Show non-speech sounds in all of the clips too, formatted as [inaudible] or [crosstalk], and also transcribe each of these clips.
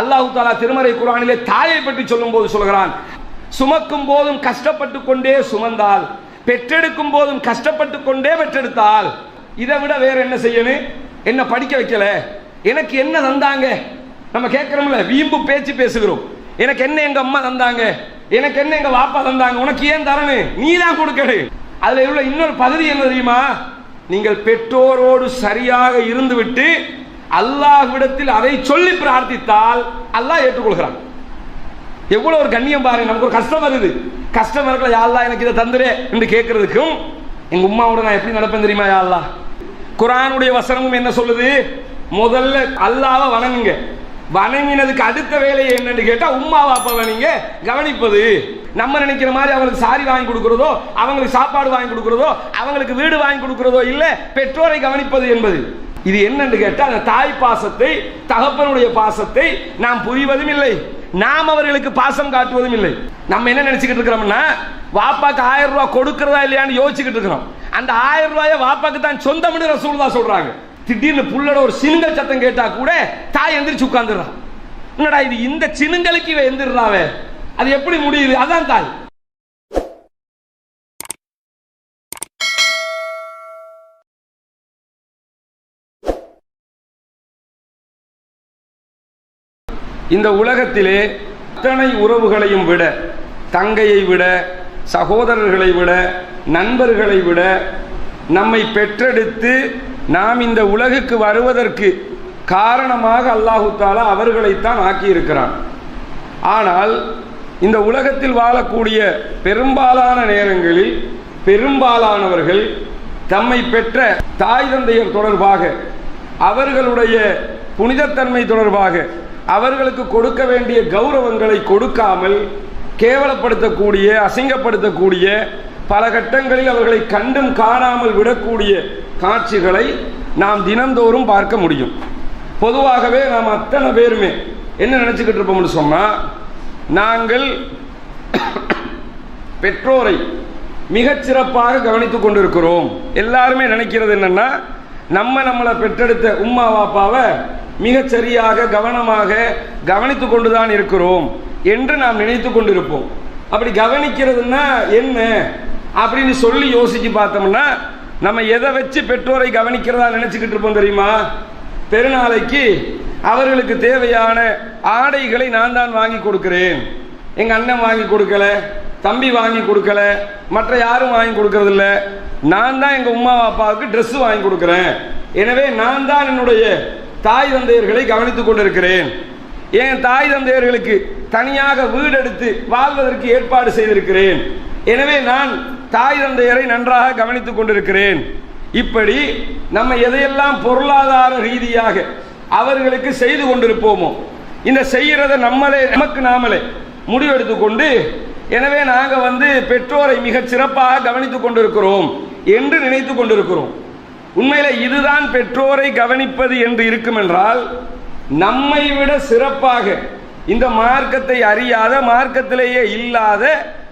அல்லாஹு தாலா திருமறை குரானிலே தாயை பற்றி சொல்லும் போது சொல்கிறான் சுமக்கும் போதும் கஷ்டப்பட்டு கொண்டே சுமந்தால் பெற்றெடுக்கும் போதும் கஷ்டப்பட்டு கொண்டே பெற்றெடுத்தால் இதை விட வேற என்ன செய்யணும்? என்ன படிக்க வைக்கல? எனக்கு என்ன தந்தாங்க? நம்ம கேட்கிறோம்ல வீம்பு பேச்சு பேசுகிறோம். எனக்கு என்ன எங்க அம்மா தந்தாங்க? எனக்கு என்ன எங்க வாப்பா தந்தாங்க? உனக்கு ஏன் தரணும் நீ தான் கொடுக்கணும் அதுல உள்ள இன்னொரு பகுதி என்ன தெரியுமா? நீங்கள் பெற்றோரோடு சரியாக இருந்துவிட்டு அல்லாஹ்விடத்தில் அதை சொல்லி பிரார்த்தித்தால் அல்லாஹ் ஏற்றுக்கொள்கிறான். எவ்வளவு ஒரு கண்ணியம் பாருங்க நமக்கு ஒரு கஷ்டம் வருது. கஷ்டம் இருக்கல யாழ்லா எனக்கு இதை தந்துரே என்று கேட்கறதுக்கும் எங்க உம்மாவோட நான் எப்படி நடப்பேன் தெரியுமா யாழ்லா குரானுடைய வசனமும் என்ன சொல்லுது? முதல்ல அல்லாவை வணங்குங்க. வணங்கினதுக்கு அடுத்த வேலை என்னன்னு கேட்டா உம்மா வாப்பாவை நீங்கள் கவனிப்பது. நம்ம நினைக்கிற மாதிரி அவங்களுக்கு சாரி வாங்கி கொடுக்குறதோ அவங்களுக்கு சாப்பாடு வாங்கி கொடுக்குறதோ அவங்களுக்கு வீடு வாங்கி கொடுக்குறதோ இல்ல பெற்றோரை கவனிப்பது என்பது. இது என்னன்னு கேட்டால் அந்த தாய் பாசத்தை தகப்பனுடைய பாசத்தை நாம் புரிவதும் இல்லை. நாம் அவர்களுக்கு பாசம் காட்டுவதும் இல்லை. நம்ம என்ன நினைச்சுக்கிட்டு இருக்கிறோம்னா வாப்பாக்கு ஆயிரம் ரூபாய் கொடுக்கிறதா இல்லையான்னு யோசிச்சுக்கிட்டு இருக்கிறோம். அந்த ஆயிரம் ரூபாய வாப்பாக்கு தான் சொந்தம்னு ரசூல் தான் சொல்றாங்க. திடீர்னு புள்ளட ஒரு சினுங்கல் சத்தம் கேட்டா கூட தாய் எந்திரிச்சு உட்காந்துடுறான் என்னடா இது இந்த சினுங்களுக்கு இவ எந்திரிறாவே? அது எப்படி முடியுது? அதான் தாய். இந்த உலகத்திலே அத்தனை உறவுகளையும் விட தங்கையை விட சகோதரர்களை விட நண்பர்களை விட நம்மை பெற்றெடுத்து நாம் இந்த உலகுக்கு வருவதற்கு காரணமாக அல்லாஹு தாலா அவர்களைத்தான் ஆக்கியிருக்கிறான். ஆனால் இந்த உலகத்தில் வாழக்கூடிய பெரும்பாலான நேரங்களில் பெரும்பாலானவர்கள் தம்மை பெற்ற தாய் தந்தையர் தொடர்பாக அவர்களுடைய புனிதத்தன்மை தொடர்பாக அவர்களுக்கு கொடுக்க வேண்டிய கௌரவங்களை கொடுக்காமல் கேவலப்படுத்தக்கூடிய அசிங்கப்படுத்தக்கூடிய பல கட்டங்களில் அவர்களை கண்டும் காணாமல் விடக்கூடிய காட்சிகளை நாம் தினந்தோறும் பார்க்க முடியும். பொதுவாகவே நாம் அத்தனை பேருமே என்ன நினச்சிக்கிட்டு இருப்போம்னு சொன்னால் நாங்கள் [coughs] பெற்றோரை மிகச்சிறப்பாக சிறப்பாக கொண்டிருக்கிறோம். எல்லாருமே நினைக்கிறது என்னன்னா நம்ம நம்மளை பெற்றெடுத்த உம்மா பாப்பாவை மிகச் சரியாக கவனமாக கவனித்து கொண்டுதான் இருக்கிறோம் என்று நாம் நினைத்து கொண்டிருப்போம். அப்படி கவனிக்கிறதுன்னா என்ன? அப்படின்னு சொல்லி யோசிச்சு பார்த்தோம்னா நம்ம எதை வச்சு பெற்றோரை கவனிக்கிறதா நினைச்சுக்கிட்டு இருப்போம் தெரியுமா? பெருநாளைக்கு அவர்களுக்கு தேவையான ஆடைகளை நான் தான் வாங்கி கொடுக்கிறேன். எங்க அண்ணன் வாங்கி கொடுக்கல தம்பி வாங்கி கொடுக்கல மற்ற யாரும் வாங்கி கொடுக்கறதில்ல. நான் தான் எங்க உமா அப்பாவுக்கு ட்ரெஸ்ஸு வாங்கி கொடுக்குறேன். எனவே நான் தான் என்னுடைய தாய் தந்தையர்களை கவனித்துக் கொண்டிருக்கிறேன். என் தாய் தந்தையர்களுக்கு தனியாக வீடு எடுத்து வாழ்வதற்கு ஏற்பாடு செய்திருக்கிறேன். எனவே நான் தாய் தந்தையரை நன்றாக கவனித்துக் கொண்டிருக்கிறேன். இப்படி நம்ம எதையெல்லாம் பொருளாதார ரீதியாக அவர்களுக்கு செய்து கொண்டிருப்போமோ இந்த செய்கிறத நம்மளே நமக்கு நாமளே முடிவெடுத்து கொண்டு எனவே நாங்கள் வந்து பெற்றோரை மிகச் சிறப்பாக கவனித்துக் கொண்டிருக்கிறோம் என்று நினைத்து கொண்டிருக்கிறோம். உண்மையில இதுதான் பெற்றோரை கவனிப்பது என்று இருக்கும் என்றால் நம்மை விட சிறப்பாக இந்த மார்க்கத்தை அறியாத மார்க்கத்திலேயே இல்லாத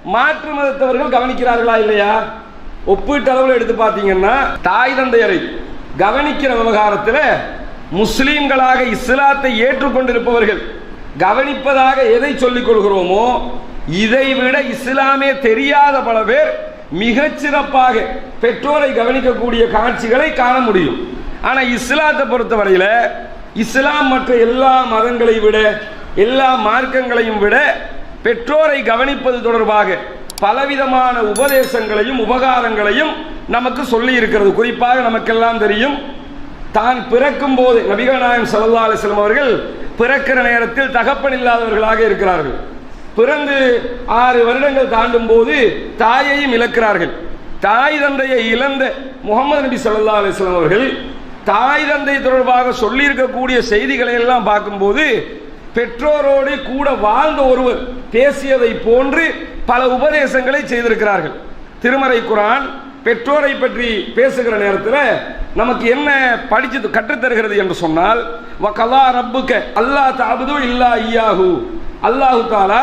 மாற்று மதத்தவர்கள் கவனிக்கிறார்களா இல்லையா? ஒப்பீட்டு அளவில் எடுத்து பார்த்தீங்கன்னா தாய் தந்தையரை கவனிக்கிற விவகாரத்தில் முஸ்லீம்களாக இஸ்லாத்தை ஏற்றுக்கொண்டிருப்பவர்கள் கவனிப்பதாக எதை சொல்லிக் கொள்கிறோமோ இதை விட இஸ்லாமே தெரியாத பல பேர் மிகச் சிறப்பாக பெற்றோரை கவனிக்கக்கூடிய காட்சிகளை காண முடியும். ஆனால் இஸ்லாத்தை பொறுத்தவரையில் இஸ்லாம் மற்ற எல்லா மதங்களை விட எல்லா மார்க்கங்களையும் விட பெற்றோரை கவனிப்பது தொடர்பாக பலவிதமான உபதேசங்களையும் உபகாரங்களையும் நமக்கு சொல்லி இருக்கிறது. குறிப்பாக நமக்கெல்லாம் தெரியும் தான் பிறக்கும் போது நபிகள் நாயம் சல்லா அலிஸ்லம் அவர்கள் பிறக்கிற நேரத்தில் தகப்பன் இல்லாதவர்களாக இருக்கிறார்கள். பிறந்து ஆறு வருடங்கள் தாண்டும் போது தாயையும் இழக்கிறார்கள். தாய் தந்தையை இழந்த முகமது நபி ஸல்லல்லாஹு அலிஸ்லாம் அவர்கள் தாய் தந்தை தொடர்பாக சொல்லியிருக்கக்கூடிய செய்திகளை எல்லாம் பார்க்கும்போது பெற்றோரோடு கூட வாழ்ந்த ஒருவர் பேசியதை போன்று பல உபதேசங்களை செய்திருக்கிறார்கள். திருமறை குரான் பெற்றோரை பற்றி பேசுகிற நேரத்தில் நமக்கு என்ன படிச்சு கற்றுத்தருகிறது என்று சொன்னால் வகலா ரப்புக்க அல்லாஹ் தாபுது இல்லா ஐயாகு அல்லாஹு தாலா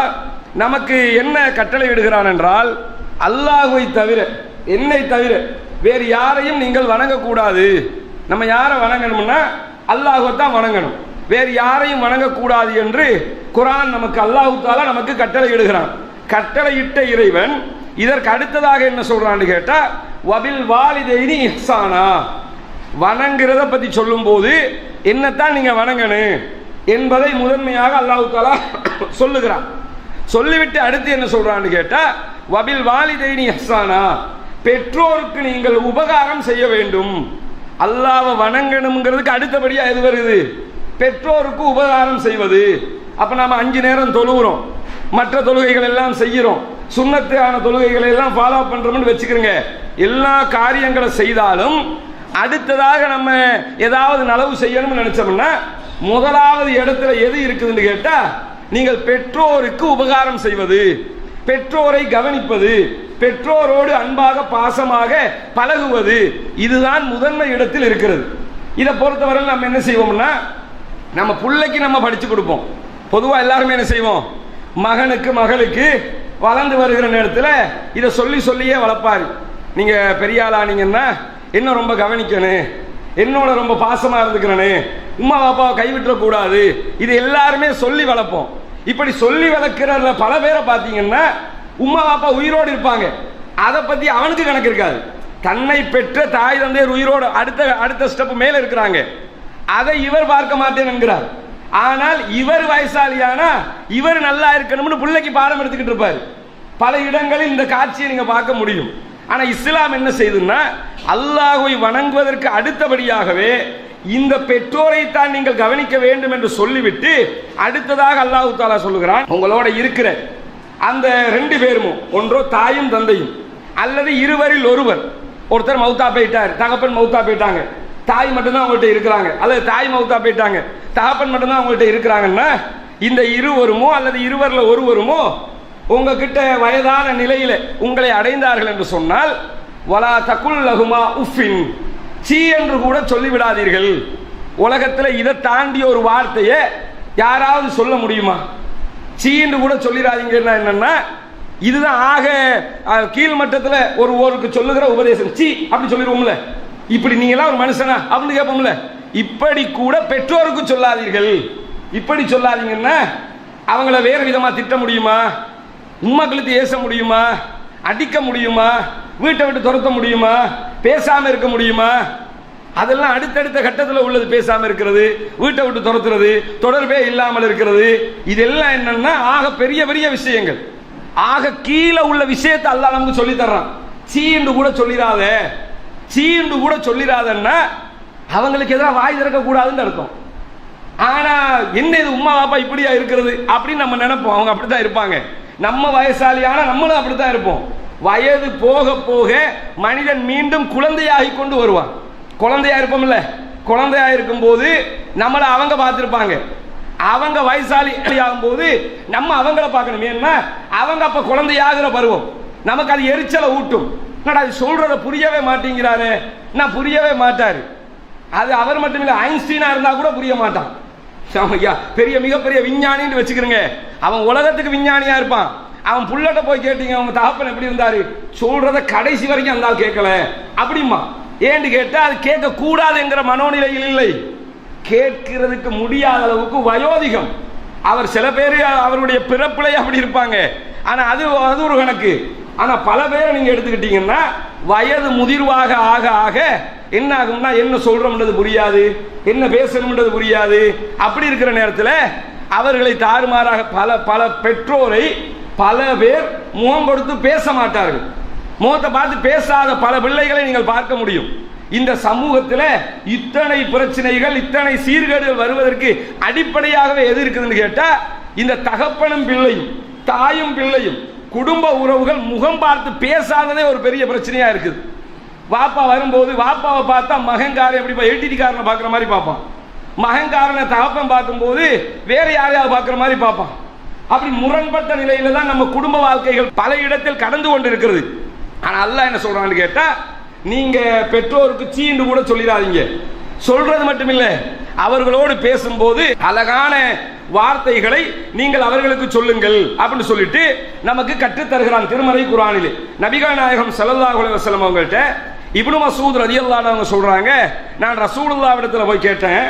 நமக்கு என்ன கட்டளை விடுகிறான் என்றால் அல்லாஹுவை தவிர என்னை தவிர வேறு யாரையும் நீங்கள் வணங்கக்கூடாது. நம்ம யாரை வணங்கணும்னா அல்லாஹுவை தான் வணங்கணும். வேறு யாரையும் வணங்கக்கூடாது என்று குரான் நமக்கு அல்லாஹு தாலா நமக்கு கட்டளை இடுகிறான். கட்டளையிட்ட இறைவன் இதற்கு அடுத்ததாக என்ன சொல்றான்னு கேட்டா வபில் வாலிதைனி இஹ்சானா. வணங்குறத பத்தி சொல்லும்போது என்னத்தான் நீங்க வணங்கணும்? என்பதை முதன்மையாக அல்லாஹு தாலா [coughs] சொல்லுகிறான். சொல்லிவிட்டு அடுத்து என்ன சொல்றான்னு கேட்டா வபில் வாலிதைனி ஹசானா பெற்றோருக்கு நீங்கள் உபகாரம் செய்ய வேண்டும். அல்லாவை வணங்கணுங்கிறதுக்கு அடுத்தபடியா எது வருது? பெற்றோருக்கு உபகாரம் செய்வது. அப்ப நாம அஞ்சு நேரம் தொழுகிறோம். மற்ற தொழுகைகள் எல்லாம் செய்கிறோம். சுண்ணத்தான தொழுகைகளை எல்லாம் ஃபாலோ பண்றோம்னு வச்சுக்கிறோங்க. எல்லா காரியங்களை செய்தாலும் அடுத்ததாக நம்ம ஏதாவது நலவு செய்யணும்னு நினைச்சோம்னா முதலாவது இடத்துல எது இருக்குதுன்னு கேட்டா நீங்கள் பெற்றோருக்கு உபகாரம் செய்வது பெற்றோரை கவனிப்பது பெற்றோரோடு அன்பாக பாசமாக பழகுவது இதுதான் முதன்மை இடத்தில் இருக்கிறது. இதை பொறுத்தவரை நம்ம என்ன செய்வோம்னா நம்ம பிள்ளைக்கு நம்ம படிச்சு கொடுப்போம். பொதுவாக எல்லாருமே என்ன செய்வோம்? மகனுக்கு மகளுக்கு வளர்ந்து வருகிற நேரத்தில் இதை சொல்லி சொல்லியே வளர்ப்பாரு. நீங்கள் பெரியாளானீங்கன்னா என்ன ரொம்ப கவனிக்கணும். என்னோட ரொம்ப பாசமா இருந்துக்கிறனே. உமா பாப்பாவை கைவிட்டுறக்கூடாது இது எல்லாருமே சொல்லி வளர்ப்போம். இப்படி சொல்லி வளர்க்கிறதுல பல பேரை பார்த்தீங்கன்னா உமா பாப்பா உயிரோடு இருப்பாங்க. அதை பத்தி அவனுக்கு கணக்கு இருக்காது. தன்னை பெற்ற தாய் தந்தையர் உயிரோடு அடுத்த அடுத்த ஸ்டெப் மேல இருக்கிறாங்க. அதை இவர் பார்க்க மாட்டேன் என்கிறார். ஆனால் இவர் வயசாலியானா இவர் நல்லா இருக்கணும்னு பிள்ளைக்கு பாடம் எடுத்துக்கிட்டு இருப்பார். பல இடங்களில் இந்த காட்சியை நீங்க பார்க்க முடியும். ஆனால் இஸ்லாம் என்ன செய்யுதுன்னா அல்லாஹை வணங்குவதற்கு அடுத்தபடியாகவே இந்த பெற்றோரைத்தான் நீங்கள் கவனிக்க வேண்டும் என்று சொல்லிவிட்டு அடுத்ததாக அல்லாஹு தாலா சொல்லுகிறான் உங்களோட இருக்கிற அந்த ரெண்டு பேரும் ஒன்றோ தாயும் தந்தையும் அல்லது இருவரில் ஒருவர் ஒருத்தர் மௌத்தா போயிட்டார் தகப்பன் மௌத்தா போயிட்டாங்க தாய் மட்டும்தான் அவங்கள்ட்ட இருக்கிறாங்க அல்லது தாய் மௌத்தா போயிட்டாங்க தகப்பன் மட்டும்தான் அவங்கள்ட்ட இருக்கிறாங்கன்னா இந்த இருவருமோ அல்லது இருவரில் ஒருவருமோ உங்ககிட்ட வயதான நிலையில் உங்களை அடைந்தார்கள் என்று சொன்னால் வலா தகுல் லகுமா உஃபின். சீ என்று கூட சொல்லிவிடாதீர்கள். உலகத்தில் இதை தாண்டிய ஒரு வார்த்தையை யாராவது சொல்ல முடியுமா? சீ என்று கூட சொல்லிடாதீங்கன்னா என்னன்னா இதுதான் ஆக கீழ் மட்டத்தில் ஒரு ஊருக்கு சொல்லுகிற உபதேசம். சி அப்படி சொல்லிடுவோம்ல. இப்படி நீங்களாம் ஒரு மனுஷனா? அப்படின்னு கேட்போம்ல. இப்படி கூட பெற்றோருக்கு சொல்லாதீர்கள். இப்படி சொல்லாதீங்கன்னா அவங்கள வேறு விதமாக திட்ட முடியுமா? உம்மா கழுத்து ஏச முடியுமா? அடிக்க முடியுமா? வீட்டை விட்டு துரத்த முடியுமா? பேசாம இருக்க முடியுமா? அதெல்லாம் அடுத்தடுத்த கட்டத்தில் உள்ளது பேசாம இருக்கிறது வீட்டை விட்டு துரத்துறது தொடர்பே இல்லாமல் இருக்கிறது. இதெல்லாம் என்னன்னா ஆக பெரிய பெரிய விஷயங்கள். ஆக கீழே உள்ள விஷயத்தை அல்லா நமக்கு சொல்லி தர்றான் சீண்டு கூட சொல்லிடாத சீண்டு கூட சொல்லிடாதன்னா அவங்களுக்கு எதிராக வாய் திறக்க கூடாதுன்னு அர்த்தம். ஆனா என்ன இது உமா பாப்பா இப்படியா இருக்கிறது அப்படின்னு நம்ம நினைப்போம். அவங்க அப்படித்தான் இருப்பாங்க. நம்ம வயசாலியான நம்மளும் அப்படித்தான் இருப்போம். வயது போக போக மனிதன் மீண்டும் குழந்தையாகி கொண்டு வருவான். குழந்தையா இருப்போம்ல? குழந்தையா இருக்கும்போது நம்மளை அவங்க பார்த்துருப்பாங்க. அவங்க வயசாளி ஆகும்போது நம்ம அவங்கள பார்க்கணும் ஏன்னா அவங்க அப்ப குழந்தையாகிற பருவம். நமக்கு அது எரிச்சலை ஊட்டும். என்னடா அது சொல்றத புரியவே மாட்டேங்கிறாரு. நான் புரியவே மாட்டாரு. அது அவர் மட்டும் இல்லை ஐன்ஸ்டீனா இருந்தா கூட புரிய மாட்டான். பெரிய மிகப்பெரிய விஞ்ஞானின்னு வச்சுக்கிறங்க. அவன் உலகத்துக்கு விஞ்ஞானியா இருப்பான். அவன் புள்ளட்ட போய் கேட்டீங்க அவங்க தகப்பன் எப்படி இருந்தாரு? சொல்றத கடைசி வரைக்கும் அந்த ஆள் கேட்கல. அப்படிமா ஏன்னு கேட்டா அது கேட்க கூடாதுங்கிற மனோநிலையில் இல்லை. கேட்கிறதுக்கு முடியாத அளவுக்கு வயோதிகம். அவர் சில பேர் அவருடைய பிறப்பிலே அப்படி இருப்பாங்க. ஆனா அது அது ஒரு கணக்கு. ஆனா பல பேரை நீங்க எடுத்துக்கிட்டீங்கன்னா வயது முதிர்வாக ஆக ஆக என்ன ஆகும்னா என்ன சொல்றோம்ன்றது புரியாது என்ன பேசணும்ன்றது புரியாது. அப்படி இருக்கிற நேரத்தில் அவர்களை தாறுமாறாக பல பல பெற்றோரை பல பேர் முகம் கொடுத்து பேச மாட்டார்கள். முகத்தை பார்த்து பேசாத பல பிள்ளைகளை நீங்கள் பார்க்க முடியும். இந்த சமூகத்தில் இத்தனை பிரச்சனைகள் இத்தனை சீர்கேடுகள் வருவதற்கு அடிப்படையாகவே எது இருக்குதுன்னு கேட்டால் இந்த தகப்பனும் பிள்ளையும் தாயும் பிள்ளையும் குடும்ப உறவுகள் முகம் பார்த்து பேசாததே ஒரு பெரிய பிரச்சனையா இருக்குது. வாப்பா வரும்போது வாப்பாவை பார்த்தா மகங்காரன் எப்படி காரனை பார்க்குற மாதிரி பார்ப்பான். மகன்காரனை தகப்பன் பார்க்கும்போது வேற யாரையாவது பார்க்குற மாதிரி பார்ப்பான். அப்படி முரண்பட்ட நிலையில தான் நம்ம குடும்ப வாழ்க்கைகள் பல இடத்தில் கடந்து கொண்டு இருக்கிறது ஆனால் அல்ல என்ன சொல்கிறான்னு கேட்டால் நீங்கள் பெற்றோருக்கு சீண்டு கூட சொல்லிடாதீங்க. சொல்றது மட்டும் இல்ல அவர்களோடு பேசும்போது அழகான வார்த்தைகளை நீங்கள் அவர்களுக்கு சொல்லுங்கள் அப்படின்னு சொல்லிட்டு நமக்கு கற்றுத் தருகிறான் திருமறை குரானில். நபிகள் நாயகம் ஸல்லல்லாஹு அலைஹி அவங்கள்ட்ட இப்னு மசூத் ரதி அவங்க சொல்றாங்க நான் ரசூலுல்லா இடத்துல போய் கேட்டேன்.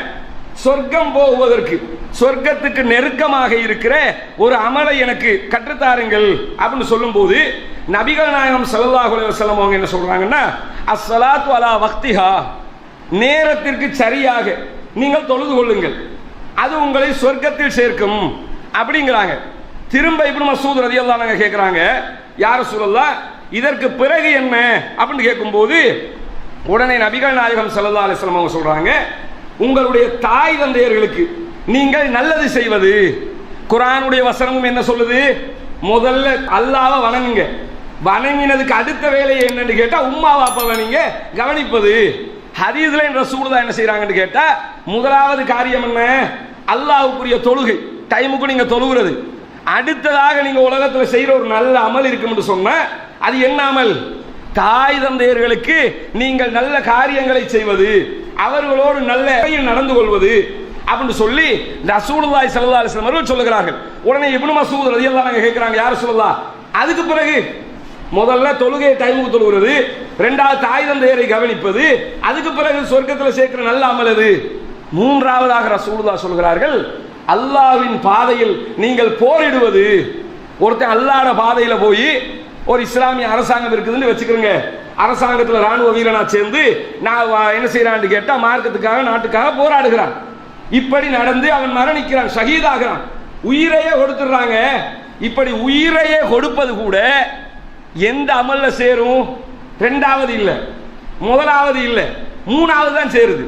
சொர்க்கம் போவதற்கு சொர்க்கத்துக்கு நெருக்கமாக இருக்கிற ஒரு அமலை எனக்கு கற்றுத்தாருங்கள். அப்படின்னு சொல்லும்போது நபிகள் நாயகம் ஸல்லல்லாஹு அலைஹி அவங்க என்ன சொல்றாங்கன்னா அஸ்ஸலாத்து அலா வக்திஹா. நேரத்திற்கு சரியாக நீங்கள் தொழுது கொள்ளுங்கள். அது உங்களை சொர்க்கத்தில் சேர்க்கும். அப்படிங்கிறாங்க. திரும்ப இப்படி மசூத் ரதி அல்லாங்க கேட்குறாங்க யார சொல்லலாம் இதற்கு பிறகு என்ன? அப்படின்னு கேட்கும்போது உடனே நபிகள் நாயகம் ஸல்லல்லாஹு அலைஹி அவங்க சொல்றாங்க உங்களுடைய தாய் தந்தையர்களுக்கு நீங்கள் நல்லது செய்வது. குரானுடைய வசனமும் என்ன சொல்லுது? முதல்ல அல்லாவை வணங்குங்க. வணங்கினதுக்கு அடுத்த வேலை என்னன்னு கேட்டா உம்மா பாப்பாவை நீங்க கவனிப்பது. ஹதீஸ்ல ரசூலுல்லாஹ் என்ன செய்யறாங்கன்னு கேட்டா முதலாவது காரியம் என்ன? அல்லாவுக்குரிய தொழுகை. டைமுக்கு நீங்க தொழுகிறது அடுத்ததாக நீங்க உலகத்துல செய்யற ஒரு நல்ல அமல் இருக்கும்னு சொன்ன அது என்ன அமல்? தாய் தந்தையர்களுக்கு நீங்கள் நல்ல காரியங்களை செய்வது அவர்களோடு நல்ல நடந்து கொள்வது அப்படின்னு சொல்லி ரசூலுல்லாஹி ஸல்லல்லாஹு அலைஹி வஸல்லம் அவர்கள் சொல்லுகிறார்கள். உடனே இப்னு மசூத் ரலியல்லாஹு அன்ஹு கேட்கிறாங்க யார் சொல்லலாம் அதுக்கு பிறகு முதல்ல தொழுகை டைமுக்கு தொழுகிறது ரெண்டாவது தாய் தந்தையரை கவனிப்பது அதுக்கு பிறகு சொர்க்கத்தில் சேர்க்கிற நல்ல அமல் அது மூன்றாவதாக ரசூலுல்லாஹ் சொல்கிறார்கள் அல்லாஹ்வின் பாதையில் நீங்கள் போரிடுவது. ஒருத்தன் அல்லாட பாதையில் போய் ஒரு இஸ்லாமிய அரசாங்கம் இருக்குதுன்னு வச்சுக்கிறோங்க அரசாங்கத்தில் ராணுவ வீரனா சேர்ந்து நான் என்ன செய்யறான்னு கேட்டா மார்க்கத்துக்காக நாட்டுக்காக போராடுகிறான். இப்படி நடந்து அவன் மரணிக்கிறான் ஷஹீதாகிறான் உயிரையே கொடுத்துடுறாங்க. இப்படி உயிரையே கொடுப்பது கூட எந்த அமல்ல சேரும்? ரெண்டாவது இல்லை. முதலாவது இல்லை. மூணாவது தான் சேருது.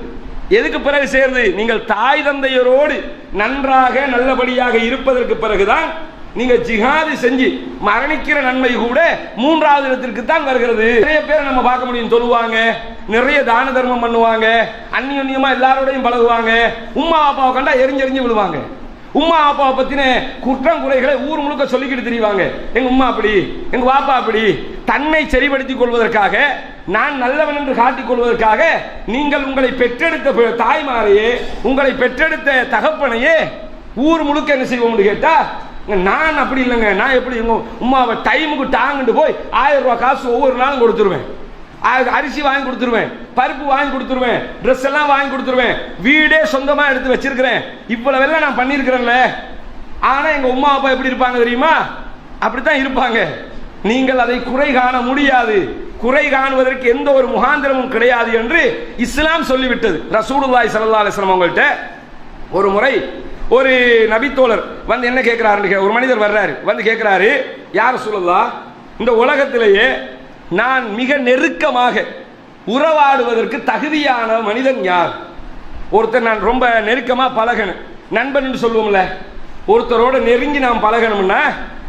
எதுக்கு பிறகு சேருது? நீங்கள் தாய் தந்தையரோடு நன்றாக நல்லபடியாக இருப்பதற்கு பிறகுதான் நீங்க ஜிஹாது செஞ்சு மரணிக்கிற நன்மை கூட மூன்றாவது இடத்திற்கு தான் வருகிறது. நிறைய பேர் நம்ம பார்க்க முடியும் சொல்லுவாங்க. நிறைய தான தர்மம் பண்ணுவாங்க. அந்நியோன்யமா எல்லாரோடையும் பழகுவாங்க. உம்மா அப்பாவை கண்டா எரிஞ்செறிஞ்சு விழுவாங்க. உம்மா அப்பாவை பத்தின குற்றம் குறைகளை ஊர் முழுக்க சொல்லிக்கிட்டு திரிவாங்க. எங்க உம்மா அப்படி எங்க வாப்பா அப்படி. தன்னை சரிபடுத்திக் கொள்வதற்காக நான் நல்லவன் என்று காட்டிக் கொள்வதற்காக நீங்கள் உங்களை பெற்றெடுத்த தாய்மாரையே உங்களை பெற்றெடுத்த தகப்பனையே ஊர் முழுக்க என்ன செய்வோம்னு கேட்டா நான் அப்படி இல்லைங்க. நான் எப்படி உமாவை டைமுக்கு டாங்கிட்டு போய் ஆயிரம் ரூபாய் காசு ஒவ்வொரு நாளும் கொடுத்துருவேன். அரிசி வாங்கி கொடுத்துருவேன் பருப்பு வாங்கி கொடுத்துருவேன் ட்ரெஸ் எல்லாம் வாங்கி கொடுத்துருவேன். வீடே சொந்தமாக எடுத்து வச்சிருக்கிறேன். இவ்வளவெல்லாம் நான் பண்ணியிருக்கிறேன்ல. ஆனால் எங்கள் உமா அப்பா எப்படி இருப்பாங்க தெரியுமா? அப்படித்தான் இருப்பாங்க. நீங்கள் அதை குறை காண முடியாது. குறை காணுவதற்கு எந்த ஒரு முகாந்திரமும் கிடையாது என்று இஸ்லாம் சொல்லிவிட்டது. ரசூலுல்லாஹி சல்லா அலிஸ்லாம் அவங்கள்ட்ட ஒரு முறை ஒரு நபித்தோழர் வந்து என்ன கேட்கிறாரு ஒரு மனிதர் வர்றாரு. வந்து கேட்கிறாரு யார் சொல்லலாம் இந்த உலகத்திலேயே நான் மிக நெருக்கமாக உறவாடுவதற்கு தகுதியான மனிதன் யார்? ஒருத்தர் நான் ரொம்ப நெருக்கமாக பழகணும். நண்பன் சொல்லுவோம்ல ஒருத்தரோட நெருங்கி நாம் பழகணும்னா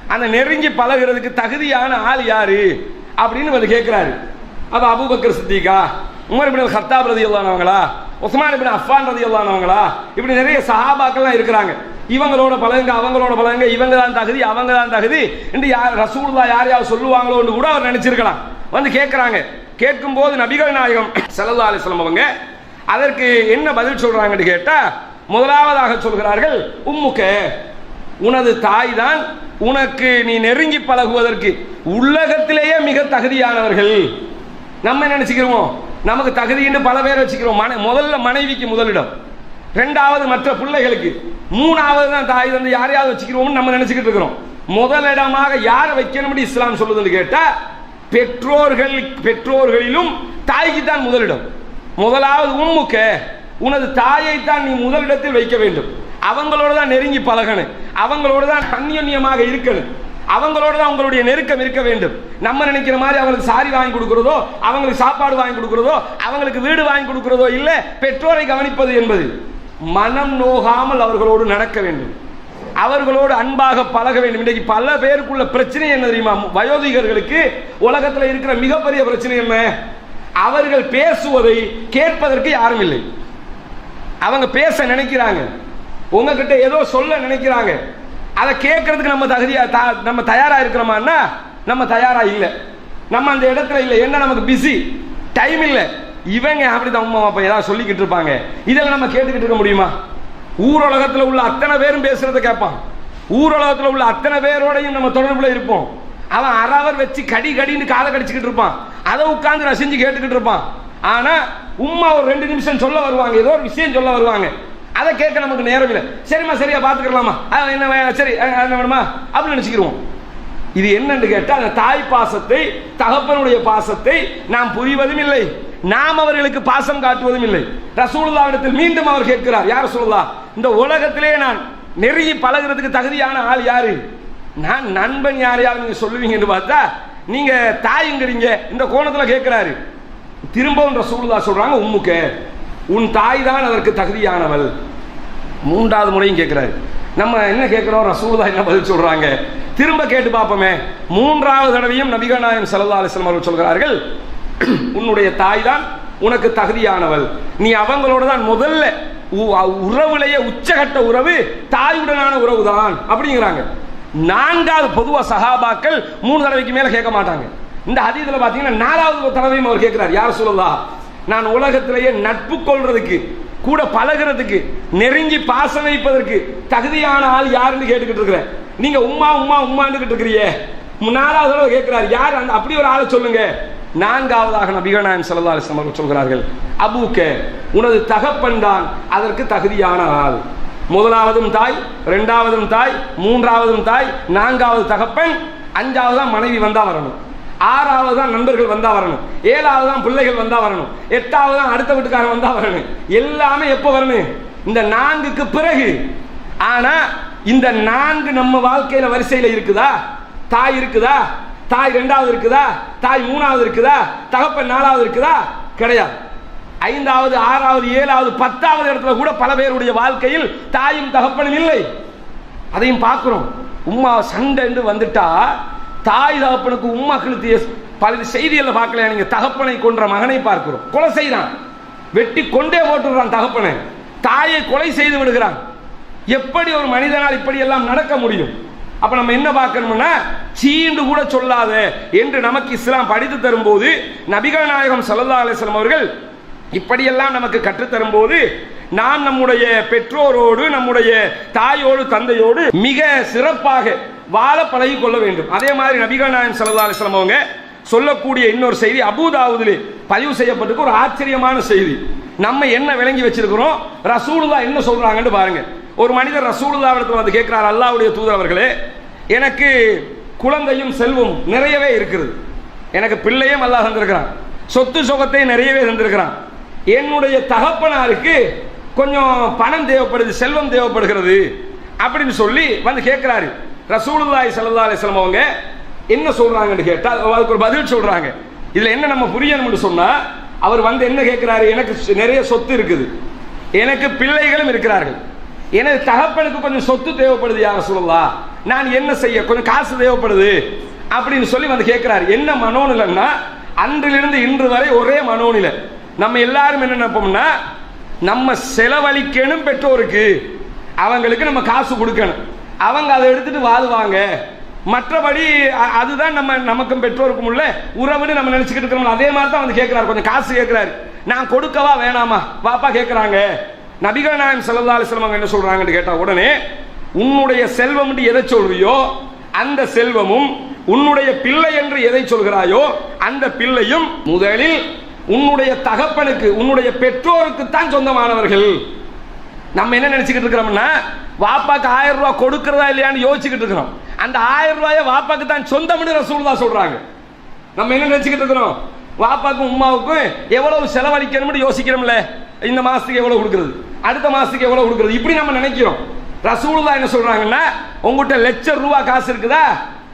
அந்த நெருங்கி பழகுறதுக்கு தகுதியான ஆள் யாரு? அப்படின்னு வந்து கேட்கிறாரு அப்ப அபுபக்கர் சித்திகா உமர் இப்படி ஹத்தாப் ரதியல்லானவங்களா உஸ்மான் இப்படி அஃபான் ரதியல்லானவங்களா இப்படி நிறைய சஹாபாக்கள்லாம் இருக்கிறாங்க. இவங்களோட பழகுங்க அவங்களோட பழகுங்க இவங்க தான் தகுதி அவங்க தான் தகுதி என்று யார் ரசூலுல்லா யாரையாவது சொல்லுவாங்களோன்னு கூட அவர் நினைச்சிருக்கலாம். வந்து கேட்குறாங்க கேட்கும்போது நபிகள் நாயகம் [clears throat] ஸல்லல்லாஹு அலைஹி அவங்க அதற்கு என்ன பதில் சொல்றாங்கன்னு கேட்டா முதலாவதாக சொல்கிறார்கள் உம்முக்க உனது தாய் தான் உனக்கு நீ நெருங்கி பழகுவதற்கு உலகத்திலேயே மிக தகுதியானவர்கள். நம்ம என்ன நினைச்சுக்கிறோம் நமக்கு தகுதின்னு பல பேர் வச்சுக்கிறோம் மனை முதல்ல மனைவிக்கு முதலிடம். ரெண்டாவது மற்ற பிள்ளைகளுக்கு. மூணாவது தான் தாய் வந்து யாரையாவது வச்சுக்கிறோம்னு நம்ம நினைச்சுக்கிட்டு இருக்கிறோம். முதலிடமாக யாரை வைக்கணும்னு இஸ்லாம் சொல்லுதுன்னு கேட்டா பெற்றோர்கள் பெற்றோர்களிலும் தாய்க்கு தான் முதலிடம். முதலாவது உம்முக்க உனது தாயை தான் நீ முதலிடத்தில் வைக்க வேண்டும். அவங்களோட தான் நெருங்கி பழகணும். அவங்களோட தான் அந்யோன்யமாக இருக்கணும். அவங்களோட தான் உங்களுடைய நெருக்கம் இருக்க வேண்டும். நம்ம நினைக்கிற மாதிரி அவங்களுக்கு சாரி வாங்கி கொடுக்கிறதோ அவங்களுக்கு சாப்பாடு வாங்கி கொடுக்கிறதோ அவங்களுக்கு வீடு வாங்கி கொடுக்கிறதோ இல்லை பெற்றோரை கவனிப்பது என்பது. மனம் நோகாமல் அவர்களோடு நடக்க வேண்டும். அவர்களோடு அன்பாக பழக வேண்டும். இன்றைக்கு பல பேருக்குள்ள பிரச்சனை என்ன தெரியுமா? வயோதிகர்களுக்கு உலகத்தில் இருக்கிற மிகப்பெரிய பிரச்சனை என்ன? அவர்கள் பேசுவதை கேட்பதற்கு யாரும் இல்லை. அவங்க பேச நினைக்கிறாங்க. உங்ககிட்ட ஏதோ சொல்ல நினைக்கிறாங்க. அதை கேட்கறதுக்கு நம்ம தகுதியா நம்ம தயாரா இருக்கிறோமான்னா நம்ம தயாரா இல்லை. நம்ம அந்த இடத்துல இல்லை. என்ன நமக்கு பிஸி டைம் இல்லை. இவங்க அப்படிதான் அம்மா அப்பா ஏதாவது சொல்லிக்கிட்டு இருப்பாங்க. இதெல்லாம் நம்ம கேட்டுக்கிட்டு இருக்க முடியுமா? ஊரலகத்தில் உள்ள அத்தனை பேரும் பேசுறதை கேட்பான். ஊரலகத்தில் உள்ள அத்தனை பேரோடையும் நம்ம தொடர்புல இருப்போம். அவன் அறவர் வச்சு கடி கடின்னு காதை கடிச்சுக்கிட்டு இருப்பான். அதை உட்காந்து ரசிஞ்சு கேட்டுக்கிட்டு இருப்பான். ஆனா உம்மா ஒரு ரெண்டு நிமிஷம் சொல்ல வருவாங்க. ஏதோ ஒரு விஷயம் சொல்ல வருவாங்க. அதை கேட்க நமக்கு நேரம் இல்லை. சரிம்மா சரியா பார்த்துக்கலாமா என்ன சரி என்ன வேணுமா? அப்படின்னு நினச்சிக்கிடுவோம் இது என்னன்னு கேட்டால் அந்த தாய் பாசத்தை தகப்பனுடைய பாசத்தை நாம் புரிவதும் இல்லை. நாம் அவர்களுக்கு பாசம் காட்டுவதும் இல்லை. ரசூலுல்லாவிடத்தில் மீண்டும் அவர் கேட்கிறார் யார் சொல்லலா இந்த உலகத்திலே நான் நெருங்கி பழகுறதுக்கு தகுதியான ஆள் யாரு? நான் நண்பன் யாரையாவது நீங்க சொல்லுவீங்கன்னு பார்த்தா நீங்க தாய்ங்கிறீங்க. இந்த கோணத்துல கேட்கிறாரு. திரும்பவும் ரசூலுல்லா சொல்றாங்க உம்முக்க உன் தாய் தான் அதற்கு தகுதியானவள். மூன்றாவது முறையும் கேட்கிறாரு. நம்ம என்ன கேட்கிறோம்? ரசூலுல்லா என்ன பதில் சொல்றாங்க? திரும்ப கேட்டு பார்ப்போமே. மூன்றாவது தடவையும் நபிகள் நாயம் ஸல்லல்லாஹு அலைஹி அவர்கள் சொல்கிறார்கள் உன்னுடைய தாய் தான் உனக்கு தகுதியானவள். நீ அவங்களோட தான் முதல்ல உ- உறவுலேயே உச்சகட்ட உறவு தாயுடனான உறவு தான் அப்படிங்கிறாங்க. நான்காவது பொதுவா சகாபாக்கள் மூணு தடவைக்கு மேல கேட்க மாட்டாங்க. இந்த ஹதீஸ்ல பாத்தீங்கன்னா நாலாவது தடவையும் அவர் கேட்கிறார் யார் சொல்லலா நான் உலகத்திலேயே நட்பு கொள்றதுக்கு கூட பழகுறதுக்கு நெருங்கி பாசம் வைப்பதற்கு தகுதியான ஆள் யாருன்னு கேட்டுக்கிட்டு இருக்கிறேன். நீங்க உம்மா உம்மா உம்மான்னு இருக்கிறீங்க. நாலாவது தடவை கேட்கிறார் யார் அந்த அப்படி ஒரு ஆளை சொல்லுங்க. நான்காவதாக நபிகள் நாயம் ஸல்லல்லாஹு அலைஹி அவர்கள் சொல்கிறார்கள் அபூக்க உனது தகப்பன் தான் அதற்கு தகுதியான ஆள். முதலாவதும் தாய் ரெண்டாவதும் தாய் மூன்றாவதும் தாய் நான்காவது தகப்பன் அஞ்சாவது தான் மனைவி வந்தா வரணும். ஆறாவது தான் நண்பர்கள் வந்தா வரணும். ஏழாவது தான் பிள்ளைகள் வந்தா வரணும். எட்டாவது தான் அடுத்த வீட்டுக்காரன் வந்தா வரணும். எல்லாமே எப்போ வரணும்? இந்த நான்குக்கு பிறகு. ஆனா இந்த நான்கு நம்ம வாழ்க்கையில வரிசையில இருக்குதா? தாய் இருக்குதா? தாய் ரெண்டாவது இருக்குதா? தாய் மூணாவது இருக்குதா? தகப்பன் நாலாவது இருக்குதா? கிடையாது. ஐந்தாவது ஆறாவது ஏழாவது பத்தாவது இடத்துல கூட பல பேருடைய வாழ்க்கையில் தாயும் தகப்பனும் இல்லை. அதையும் பார்க்கிறோம். உம்மா சண்டை என்று வந்துட்டா தாய் தகப்பனுக்கு உம்மா கழுத்திய பல செய்திகளை பார்க்கல நீங்க? தகப்பனை கொன்ற மகனை பார்க்கிறோம். கொலை செய்கிறான். வெட்டி கொண்டே போட்டுடுறான் தகப்பனை. தாயை கொலை செய்து விடுகிறான். எப்படி ஒரு மனிதனால் இப்படி எல்லாம் நடக்க முடியும்? அப்ப நம்ம என்ன பார்க்கணும்னா சீண்டு கூட சொல்லாத என்று நமக்கு இஸ்லாம் படித்து தரும்போது நபிகள் நாயகம் சல்லா அலிஸ்லாம் அவர்கள் இப்படியெல்லாம் நமக்கு கற்றுத்தரும் போது நாம் நம்முடைய பெற்றோரோடு நம்முடைய தாயோடு தந்தையோடு மிக சிறப்பாக வாழ பழகி கொள்ள வேண்டும். அதே மாதிரி நபிகள் நாயகம் சல்லா அலிஸ்லாம் அவங்க சொல்லக்கூடிய இன்னொரு செய்தி அபூதாவுதிலே பதிவு செய்யப்பட்டிருக்க. ஒரு ஆச்சரியமான செய்தி. நம்ம என்ன விளங்கி வச்சிருக்கிறோம்? ரசூலுல்லா என்ன சொல்றாங்கன்னு பாருங்க. ஒரு மனிதர் ரசூலுல்லா இடத்துல வந்து கேட்கிறார் அல்லாவுடைய தூதர் அவர்களே எனக்கு குழந்தையும் செல்வம் நிறையவே இருக்கிறது எனக்கு பிள்ளையும் அல்லாஹ் தந்திருக்கிறான். சொத்து சுகத்தை நிறையவே தந்திருக்கிறான். என்னுடைய தகப்பனாருக்கு கொஞ்சம் பணம் தேவைப்படுது செல்வம் தேவைப்படுகிறது அப்படின்னு சொல்லி வந்து கேட்கிறாரு. ரசூலுல்லாய் சல்லா அலைஹி வஸல்லம் அவங்க என்ன சொல்றாங்கன்னு கேட்டால் அதுக்கு ஒரு பதில் சொல்றாங்க. இதுல என்ன நம்ம புரியணும்னு சொன்னா அவர் வந்து என்ன கேட்கிறாரு? எனக்கு நிறைய சொத்து இருக்குது. எனக்கு பிள்ளைகளும் இருக்கிறார்கள். எனது தகப்பனுக்கு கொஞ்சம் சொத்து தேவைப்படுது யார் சொல்லலாம் நான் என்ன செய்ய கொஞ்சம் காசு தேவைப்படுது அப்படின்னு சொல்லி வந்து கேட்கிறார் என்ன மனோநிலைன்னா அன்றிலிருந்து இன்று வரை ஒரே மனோநிலை. நம்ம எல்லாரும் என்ன நினைப்போம்னா நம்ம செலவழிக்கணும் பெற்றோருக்கு. அவங்களுக்கு நம்ம காசு கொடுக்கணும். அவங்க அதை எடுத்துட்டு வாழுவாங்க. மற்றபடி அதுதான் நம்ம நமக்கும் பெற்றோருக்கும் உள்ள உறவுன்னு நம்ம நினைச்சுக்கிட்டு இருக்கிறோம் அதே மாதிரி தான் வந்து கேட்கிறாரு கொஞ்சம் காசு கேட்கிறாரு நான் கொடுக்கவா வேணாமா? பாப்பா கேட்குறாங்க நபிகள் நாயம் ஸல்லல்லாஹு அலைஹி அவங்க என்ன சொல்றாங்கன்னு கேட்டா உடனே உன்னுடைய செல்வம் என்று எதை சொல்வியோ அந்த செல்வமும் உன்னுடைய பிள்ளை என்று எதை சொல்கிறாயோ அந்த பிள்ளையும் முதலில் உன்னுடைய தகப்பனுக்கு உன்னுடைய பெற்றோருக்கு தான் சொந்தமானவர்கள். நம்ம என்ன நினைச்சுக்கிட்டு இருக்கிறோம்னா வாப்பாக்கு ஆயிரம் ரூபாய் கொடுக்கிறதா இல்லையான்னு யோசிச்சுக்கிட்டு இருக்கிறோம். அந்த ஆயிரம் ரூபாய வாப்பாக்கு தான் சொந்தம்னு ரசூலுல்லா சொல்றாங்க. நம்ம என்ன நினைச்சுக்கிட்டு இருக்கிறோம்? வாப்பாக்கும் உமாவுக்கும் எவ்வளவு செலவழிக்கணும்னு யோசிக்கிறோம்ல. இந்த மாசத்துக்கு எவ்வளவு கொடுக்குறது? அடுத்த மாசத்துக்கு எவ்வளவு கொடுக்குறது? இப்படி நம்ம நினைக்கிறோம். ரசூலுல்லா என்ன சொல்றாங்கன்னா உங்ககிட்ட லட்சம் ரூபாய் காசு இருக்குதா?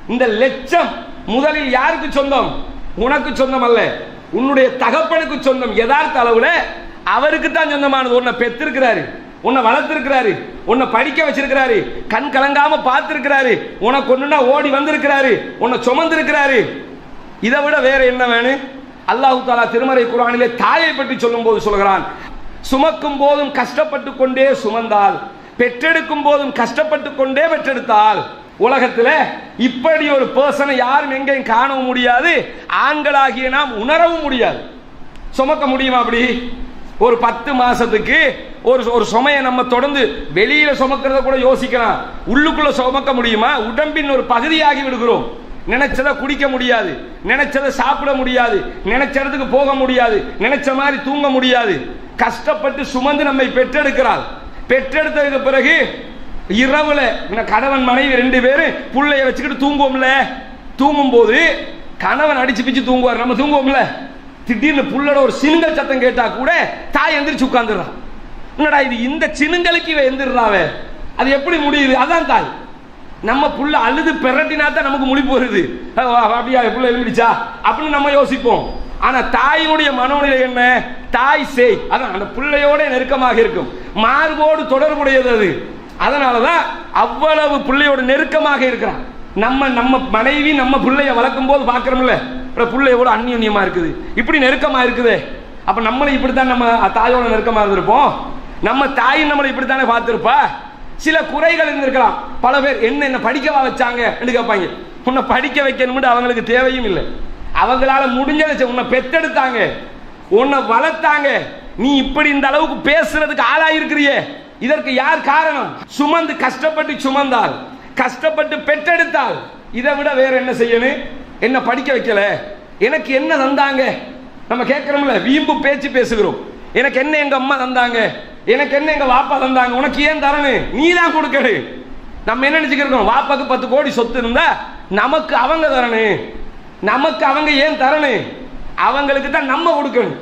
இந்த லட்சம் முதலில் யாருக்கு சொந்தம்? உனக்கு சொந்தம் அல்ல. உன்னுடைய தகப்பனுக்கு சொந்தம். யதார்த்த அளவுல அவருக்கு தான் சொந்தமானது. உன்னை பெத்திருக்கிறாரு. உன்னை வளர்த்திருக்கிறாரு. உன்னை படிக்க வச்சிருக்கிறாரு. கண் கலங்காம பார்த்திருக்கிறாரு. உனக்கு ஒண்ணுன்னா ஓடி வந்திருக்கிறாரு. உன்னை சுமந்திருக்கிறாரு. இதை விட வேற என்ன வேணும்? அல்லாஹு தாலா திருமறை குரானிலே தாயை பற்றி சொல்லும்போது சொல்கிறான். சுமக்கும் போதும் கஷ்டப்பட்டு கொண்டே சுமந்தால் பெற்றெடுக்கும் போதும் கஷ்டப்பட்டு கொண்டே பெற்றெடுத்தால் உலகத்தில் இப்படி ஒரு பர்சனை யாரும் எங்கேயும் காணவும் முடியாது. ஆண்களாகிய நாம் உணரவும் முடியாது. சுமக்க முடியுமா அப்படி? ஒரு பத்து மாசத்துக்கு ஒரு ஒரு சுமையை நம்ம தொடர்ந்து வெளியில சுமக்கிறத கூட யோசிக்கலாம். உள்ளுக்குள்ள சுமக்க முடியுமா? உடம்பின் ஒரு பகுதியாகி விடுகிறோம். நினைச்சதை குடிக்க முடியாது. நினைச்சதை சாப்பிட முடியாது. நினைச்ச இடத்துக்கு போக முடியாது. நினைச்ச மாதிரி தூங்க முடியாது. கஷ்டப்பட்டு சுமந்து நம்மை பெற்றெடுக்கிறாள். பெற்றெடுத்ததுக்கு பிறகு இரவுல கணவன் மனைவி ரெண்டு பேரும் புள்ளைய வச்சுக்கிட்டு தூங்குவோம்ல. தூங்கும் போது கணவன் அடிச்சு பிச்சு தூங்குவார். நம்ம தூங்குவோம்ல. திடீர்னு புள்ளோட ஒரு சினுங்கல் சத்தம் கேட்டா கூட தாய் எந்திரிச்சு உட்காந்துடுறான் என்னடா இது இந்த சினுங்களுக்கு இவ எந்திர்றாவே அது எப்படி முடியுது? அதான் தாய். நம்ம புள்ள அழுது பெரட்டினா தான் நமக்கு முழிப்பு வருது. அப்படியா புள்ள எழுந்திரிச்சா? அப்படின்னு நம்ம யோசிப்போம். ஆனா தாயினுடைய மனோநிலை என்ன? தாய் செய். அதான் அந்த பிள்ளையோட நெருக்கமாக இருக்கும். மார்போடு தொடர்புடையது அது. அதனாலதான் அவ்வளவு பிள்ளையோட நெருக்கமாக இருக்கிறான். நம்ம நம்ம மனைவி நம்ம பிள்ளைய வளர்க்கும் போது பார்க்கறோம்ல அப்புறம் பிள்ளையோட அந்யோன்யமா இருக்குது. இப்படி நெருக்கமா இருக்குது. அப்ப நம்மளும் இப்படித்தான் நம்ம தாயோட நெருக்கமா இருந்திருப்போம். நம்ம தாயும் நம்மளை இப்படித்தானே பார்த்திருப்பா? சில குறைகள் இருந்திருக்கலாம். பல பேர் என்ன என்ன படிக்கவா வச்சாங்க? கேட்பாங்க. உன்னை படிக்க வைக்கணும்னு அவங்களுக்கு தேவையும் இல்லை. அவங்களால முடிஞ்சதை உன்னை பெத்தெடுத்தாங்க. உன்னை வளர்த்தாங்க. நீ இப்படி இந்த அளவுக்கு பேசுறதுக்கு ஆளாயிருக்கிறியே. இதற்கு யார் காரணம்? சுமந்து கஷ்டப்பட்டு சுமந்தால் கஷ்டப்பட்டு பெற்றெடுத்தால் இதை விட வேற என்ன செய்யணும்? என்ன படிக்க வைக்கல? எனக்கு என்ன தந்தாங்க? நம்ம கேட்குறோம்ல வீம்பு பேச்சு பேசுகிறோம். எனக்கு என்ன எங்க அம்மா தந்தாங்க? எனக்கு என்ன எங்க வாப்பா தந்தாங்க? உனக்கு ஏன் தரணும்? நீ தான் கொடுக்கணும். நம்ம என்ன நினைச்சுக்கிறோம் வாப்பாக்கு பத்து கோடி சொத்து இருந்தா நமக்கு அவங்க தரணும். நமக்கு அவங்க ஏன் தரணும்? அவங்களுக்கு தான் நம்ம கொடுக்கணும்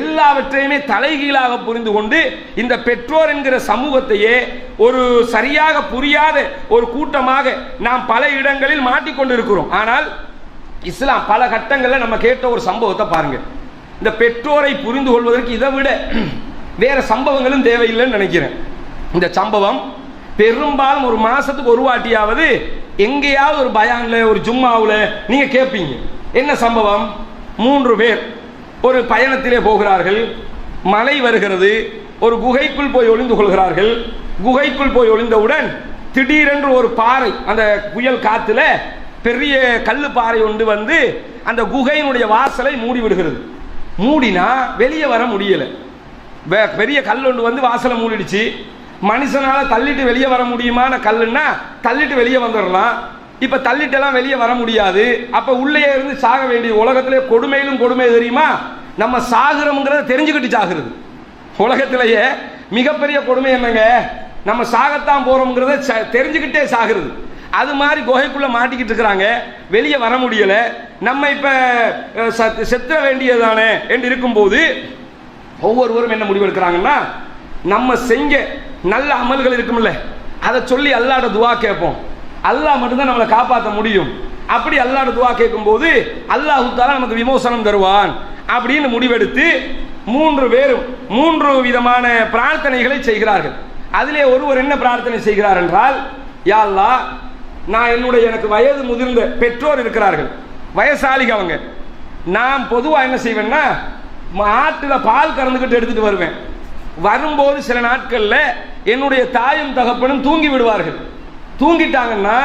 எல்லாவற்றையுமே தலைகீழாக புரிந்து கொண்டு இந்த பெற்றோர் என்கிற சமூகத்தையே ஒரு சரியாக புரியாத ஒரு கூட்டமாக நாம் பல இடங்களில் மாட்டிக்கொண்டிருக்கிறோம். ஆனால் இஸ்லாம் பல கட்டங்களில் நம்ம கேட்ட ஒரு சம்பவத்தை பாருங்க. இந்த பெற்றோரை புரிந்து கொள்வதற்கு இதை விட வேற சம்பவங்களும் தேவையில்லைன்னு நினைக்கிறேன். இந்த சம்பவம் பெரும்பாலும் ஒரு மாசத்துக்கு ஒரு வாட்டியாவது எங்கேயாவது ஒரு பயான்ல ஒரு ஜும்மாவில் நீங்க கேட்பீங்க என்ன சம்பவம்? மூன்று பேர் ஒரு பயணத்திலே போகிறார்கள். மழை வருகிறது. ஒரு குகைக்குள் போய் ஒளிந்து கொள்கிறார்கள். குகைக்குள் போய் ஒளிந்தவுடன் திடீரென்று ஒரு பாறை அந்த புயல் காத்துல பெரிய கல்லு பாறை ஒன்று வந்து அந்த குகையினுடைய வாசலை மூடி விடுகிறது. மூடினா வெளியே வர முடியல. பெரிய கல் ஒன்று வந்து வாசலை மூடிடுச்சு. மனுஷனால தள்ளிட்டு வெளியே வர முடியுமான கல்லுன்னா தள்ளிட்டு வெளியே வந்துடலாம் இப்ப தள்ளிட்டெல்லாம் வெளியே வர முடியாது. அப்ப உள்ளே இருந்து சாக வேண்டிய உலகத்திலே கொடுமையிலும் கொடுமை தெரியுமா? நம்ம சாகுறோம்ங்கிறத தெரிஞ்சுக்கிட்டு சாகிறது. உலகத்திலேயே மிகப்பெரிய கொடுமை என்னங்க? நம்ம சாகத்தான் போறோம்ங்கிறத ச- தெரிஞ்சுக்கிட்டே சாகிறது. அது மாதிரி குகைக்குள்ள மாட்டிக்கிட்டு இருக்கிறாங்க. வெளியே வர முடியல. நம்ம இப்ப செத்துற வேண்டியதானே என்று இருக்கும்போது ஒவ்வொருவரும் என்ன முடிவெடுக்கிறாங்கன்னா நம்ம செஞ்ச நல்ல அமல்கள் இருக்கும்ல. அதை சொல்லி அல்லாட துவா கேட்போம். அல்லாஹ் மட்டும்தான் நம்மளை காப்பாற்ற முடியும். அப்படி அல்லாட துவா கேட்கும்போது அல்லாஹு தாலா நமக்கு விமோசனம் தருவான். அப்படின்னு முடிவெடுத்து மூன்று பேரும் மூன்று விதமான பிரார்த்தனைகளை செய்கிறார்கள். அதிலே ஒருவர் என்ன பிரார்த்தனை செய்கிறார் என்றால் யாழ்லா நான் என்னுடைய எனக்கு வயது முதிர்ந்த பெற்றோர் இருக்கிறார்கள். வயசாளிக அவங்க. நான் பொதுவாக என்ன செய்வேன்னா ஆட்டில் பால் கறந்துக்கிட்டு எடுத்துட்டு வருவேன். வரும்போது சில நாட்களில் என்னுடைய தாயும் தகப்பனும் தூங்கி விடுவார்கள். தூங்கிட்டாங்கன்னா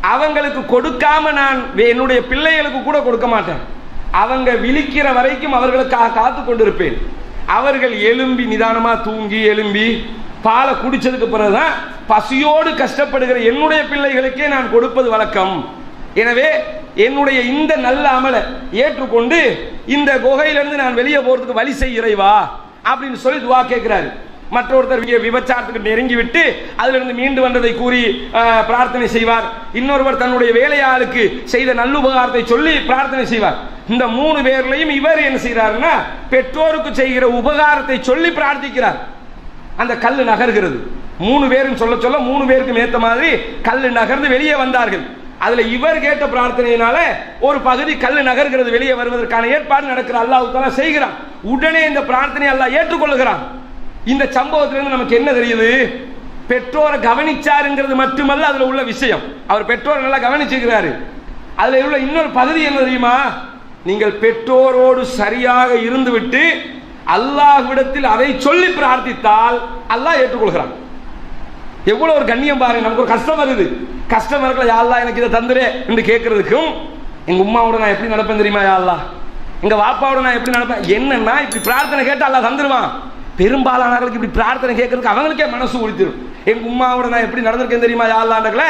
அவங்களுக்கு கொடுக்காம நான் வே- என்னுடைய பிள்ளைகளுக்கு கூட கொடுக்க மாட்டேன். அவங்க விழிக்கிற வரைக்கும் அவர்களுக்காக காத்து கொண்டிருப்பேன். அவர்கள் எலும்பி நிதானமா தூங்கி எலும்பி பாலை குடிச்சதுக்கு பிறகுதான் பசியோடு கஷ்டப்படுகிற என்னுடைய பிள்ளைகளுக்கே நான் கொடுப்பது வழக்கம். எனவே என்னுடைய இந்த நல்ல அமலை ஏற்றுக்கொண்டு இந்த குகையிலிருந்து நான் வெளியே போறதுக்கு வழி செய்கிறேவா அப்படின்னு சொல்லி துவா கேட்கிறாரு. மற்றொருத்தர் விபச்சாரத்துக்கு நெருங்கி விட்டு அதிலிருந்து மீண்டு வந்ததை கூறி பிரார்த்தனை செய்வார். இன்னொருவர் தன்னுடைய வேலையாளுக்கு செய்த நல்லுபகாரத்தை சொல்லி பிரார்த்தனை செய்வார். இந்த மூணு பேர்லையும் இவர் என்ன செய்கிறாருன்னா பெற்றோருக்கு செய்கிற உபகாரத்தை சொல்லி பிரார்த்திக்கிறார். அந்த கல் நகர்கிறது. மூணு பேரும் சொல்ல சொல்ல மூணு பேருக்கு ஏற்ற மாதிரி கல் நகர்ந்து வெளியே வந்தார்கள். அதுல இவர் கேட்ட பிரார்த்தனையினால ஒரு பகுதி கல் நகர்கிறது வெளியே வருவதற்கான ஏற்பாடு நடக்கிற அல்லாஹ் செய்கிறான். உடனே இந்த பிரார்த்தனை அல்லாஹ் ஏற்றுக்கொள்கிறான் இந்த சம்பவத்திலிருந்து நமக்கு என்ன தெரியுது? பெற்றோரை கவனிச்சாருங்கிறது மட்டுமல்ல அதுல உள்ள விஷயம். அவர் பெற்றோரை நல்லா கவனிச்சுக்கிறாரு அதுல உள்ள இன்னொரு பகுதி என்ன தெரியுமா? நீங்கள் பெற்றோரோடு சரியாக இருந்துவிட்டு அல்லாஹ்விடத்தில் அதை சொல்லி பிரார்த்தித்தால் அல்லாஹ் ஏற்றுக்கொள்கிறான். எவ்வளவு ஒரு கண்ணியம் பாருங்க நமக்கு ஒரு கஷ்டம் வருது. கஷ்டம் இருக்கல யாழ்லா எனக்கு இதை தந்துரு என்று கேட்கறதுக்கும் எங்க உம்மாவோட நான் எப்படி நடப்பேன் தெரியுமா யாழ்லா எங்க வாப்பாவோட நான் எப்படி நடப்பேன்? என்னன்னா இப்படி பிரார்த்தனை கேட்டு அல்லா தந்துருவான். பெரும்பாலானவர்களுக்கு இப்படி பிரார்த்தனை கேட்கறதுக்கு அவங்களுக்கே மனசு உறுத்திடும் எங்க உம்மாவோட நான் எப்படி நடந்திருக்கேன் தெரியுமா யாழ்லாண்டக்கல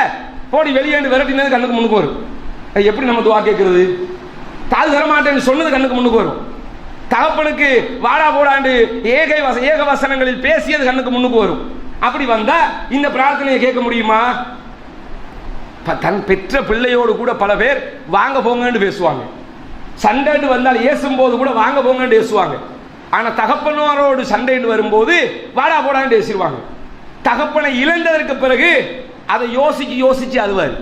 போடி வெளியேண்டு விரட்டினது கண்ணுக்கு முன்னுக்கு வரும். எப்படி நம்ம துவா கேட்கறது? தாது தரமாட்டேன்னு சொன்னது கண்ணுக்கு முன்னுக்கு வரும். தகப்பனுக்கு வாடா போடாண்டு ஏகை வச ஏக வசனங்களில் பேசியது கண்ணுக்கு முன்னுக்கு வரும். அப்படி வந்தா இந்த பிரார்த்தனையை கேட்க முடியுமா? தன் பெற்ற பிள்ளையோடு கூட பல பேர் வாங்க போங்கன்னு பேசுவாங்க. சண்டைன்னு வந்தால் ஏசும் போது கூட வாங்க போங்கன்னு பேசுவாங்க. ஆனா தகப்பனோரோடு சண்டைன்னு வரும்போது வாடா போடான்னு பேசிடுவாங்க. தகப்பனை இழந்ததற்கு பிறகு அதை யோசிச்சு யோசிச்சு அழுவார்.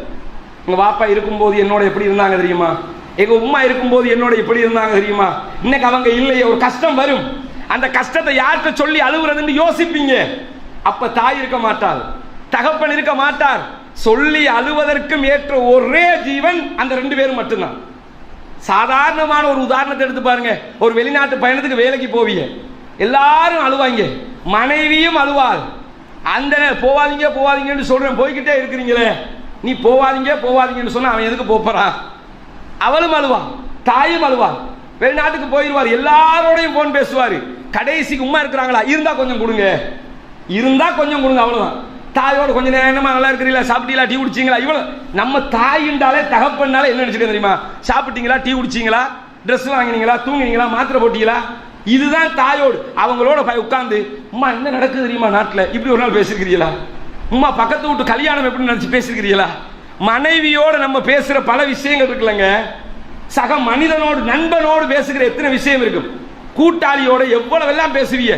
உங்க பாப்பா இருக்கும்போது என்னோட எப்படி இருந்தாங்க தெரியுமா? எங்க உம்மா இருக்கும்போது என்னோட எப்படி இருந்தாங்க தெரியுமா? இன்னைக்கு அவங்க இல்லையே ஒரு கஷ்டம் வரும். அந்த கஷ்டத்தை யார்கிட்ட சொல்லி அழுகுறதுன்னு யோசிப்பீங்க. அப்ப தாய் இருக்க மாட்டார் தகப்பன் இருக்க மாட்டார். சொல்லி அழுவதற்கும் ஏற்ற ஒரே ஜீவன் அந்த ரெண்டு பேரும் மட்டும்தான். சாதாரணமான ஒரு உதாரணத்தை எடுத்து பாருங்க. ஒரு வெளிநாட்டு பயணத்துக்கு வேலைக்கு போவீங்க. எல்லாரும் அழுவாங்க. மனைவியும் அழுவாள். அந்த போவாதீங்க போவாதீங்கன்னு சொல்றேன் போய்கிட்டே இருக்கிறீங்களே. நீ போவாதீங்க போவாதீங்கன்னு சொன்னா அவன் எதுக்கு போறான் அவளும் அழுவான் தாயும் அழுவான் வெளிநாட்டுக்கு போயிடுவார் எல்லாரோடையும் போன் பேசுவார். கடைசிக்கு உமா இருக்கிறாங்களா? இருந்தா கொஞ்சம் கொடுங்க. இருந்தா கொஞ்சம் கொடுங்க அவ்வளவுதான். தாயோட கொஞ்சம் நேரமா நல்லா இருக்கிறீங்களா? சாப்பிட்டீங்களா? டீ குடிச்சீங்களா? இவ்வளோ நம்ம தாயின்றாலே தகப்பன்னாலே என்ன நினைச்சுக்க தெரியுமா? சாப்பிட்டீங்களா? டீ குடிச்சீங்களா? ட்ரெஸ் வாங்கினீங்களா? தூங்கினீங்களா? மாத்திரை போட்டீங்களா? இதுதான் தாயோடு. அவங்களோட உட்காந்து அம்மா என்ன நடக்குது தெரியுமா நாட்டில்? இப்படி ஒரு நாள் பேசிருக்கிறீங்களா அம்மா பக்கத்து வீட்டு கல்யாணம் எப்படி நினச்சி பேசிருக்கிறீங்களா மனைவியோடு நம்ம பேசுகிற பல விஷயங்கள் இருக்குல்லங்க. சக மனிதனோடு நண்பனோடு பேசுகிற எத்தனை விஷயம் இருக்கும் கூட்டாளியோட எவ்வளவெல்லாம் பேசுவீங்க?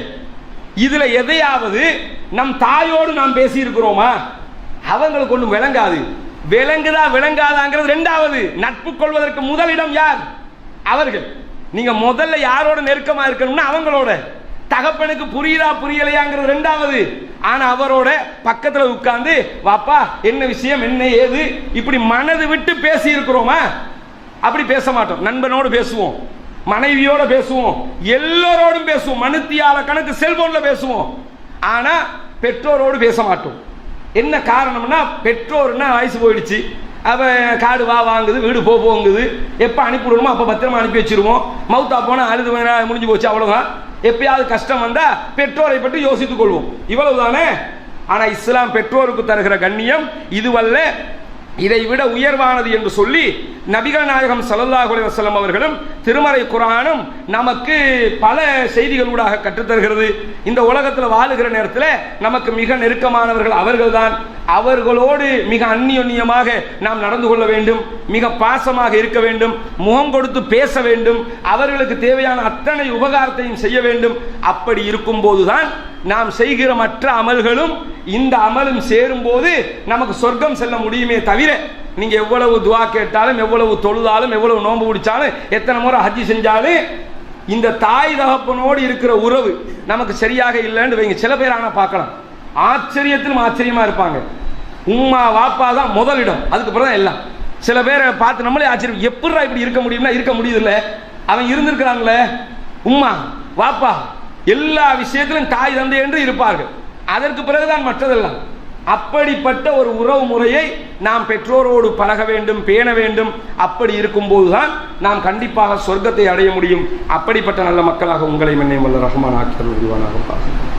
இதில் எதையாவது நம் தாயோடு நாம் பேசியிருக்கிறோமா? அவங்களுக்கு ஒன்றும் விளங்காது. விளங்குதா விளங்காதாங்கிறது ரெண்டாவது. நட்பு கொள்வதற்கு முதலிடம் யார்? அவர்கள். நீங்க முதல்ல யாரோட நெருக்கமா இருக்கணும்னா அவங்களோட. தகப்பனுக்கு புரியுதா புரியலையாங்கிறது ரெண்டாவது. ஆனா அவரோட பக்கத்துல உட்கார்ந்து வாப்பா என்ன விஷயம்? என்ன ஏது? இப்படி மனது விட்டு பேசி இருக்கிறோமா அப்படி பேச மாட்டோம். நண்பனோடு பேசுவோம். மனைவியோட பேசுவோம். எல்லோரோடும் பேசுவோம். மனுத்தியால கணக்கு செல்போன்ல பேசுவோம். ஆனால் பெற்றோரோடு பேச மாட்டோம் என்ன காரணம்னா பெற்றோர்னா வயசு போயிடுச்சு. அவன் காடு வா வாங்குது வீடு போ போங்குது. எப்போ அனுப்பிவிடணுமோ அப்போ பத்திரமா அனுப்பி வச்சிருவோம். மவுத்தா போனால் அழுது வேணா, முடிஞ்சு போச்சு அவ்வளோதான் எப்பயாவது கஷ்டம் வந்தால் பெற்றோரை பற்றி யோசித்துக் கொள்வோம். இவ்வளவுதானே? ஆனால் இஸ்லாம் பெற்றோருக்கு தருகிற கண்ணியம் இதுவல்ல. இதை விட உயர்வானது என்று சொல்லி நபிகள் நாயகம் ஸல்லல்லாஹு அலைஹி அவர்களும் திருமறை குரானும் நமக்கு பல செய்திகளூடாக கற்றுத்தருகிறது. இந்த உலகத்தில் வாழுகிற நேரத்தில் நமக்கு மிக நெருக்கமானவர்கள் அவர்கள்தான். அவர்களோடு மிக அந்நியோன்யமாக நாம் நடந்து கொள்ள வேண்டும். மிக பாசமாக இருக்க வேண்டும். முகம் கொடுத்து பேச வேண்டும். அவர்களுக்கு தேவையான அத்தனை உபகாரத்தையும் செய்ய வேண்டும். அப்படி இருக்கும்போதுதான் நாம் செய்கிற மற்ற அமல்களும் இந்த அமலும் சேரும் போது நமக்கு சொர்க்கம் செல்ல முடியுமே தவிர நீங்க எவ்வளவு துவா கேட்டாலும் எவ்வளவு தொழுதாலும் எவ்வளவு நோன்பு பிடிச்சாலும் எத்தனை முறை ஹஜ்ஜி செஞ்சாலும் இந்த தாய் தகப்பனோடு இருக்கிற உறவு நமக்கு சரியாக இல்லைன்னு வைங்க. சில பேர் ஆனால் பார்க்கலாம். ஆச்சரியத்திலும் ஆச்சரியமா இருப்பாங்க. உம்மா வாப்பா தான் முதலிடம். அதுக்கு பிறகு தான் எல்லாம். சில பேரை பார்த்து நம்மளே ஆச்சரியம். எப்படிடா இப்படி இருக்க முடியும்னா இருக்க முடியுதுல்ல. அவன் இருந்திருக்கிறாங்களே உம்மா வாப்பா எல்லா விஷயத்திலும் தாய் தந்தை என்று இருப்பார்கள். அதற்கு பிறகுதான் மற்றதெல்லாம். அப்படிப்பட்ட ஒரு உறவு முறையை நாம் பெற்றோரோடு பழக வேண்டும் பேண வேண்டும். அப்படி இருக்கும்போதுதான் நாம் கண்டிப்பாக சொர்க்கத்தை அடைய முடியும். அப்படிப்பட்ட நல்ல மக்களாக உங்களை மன்னியம் வல்ல ரஹ்மான் ஆக்கியர் உருவானாக பார்க்கிறேன்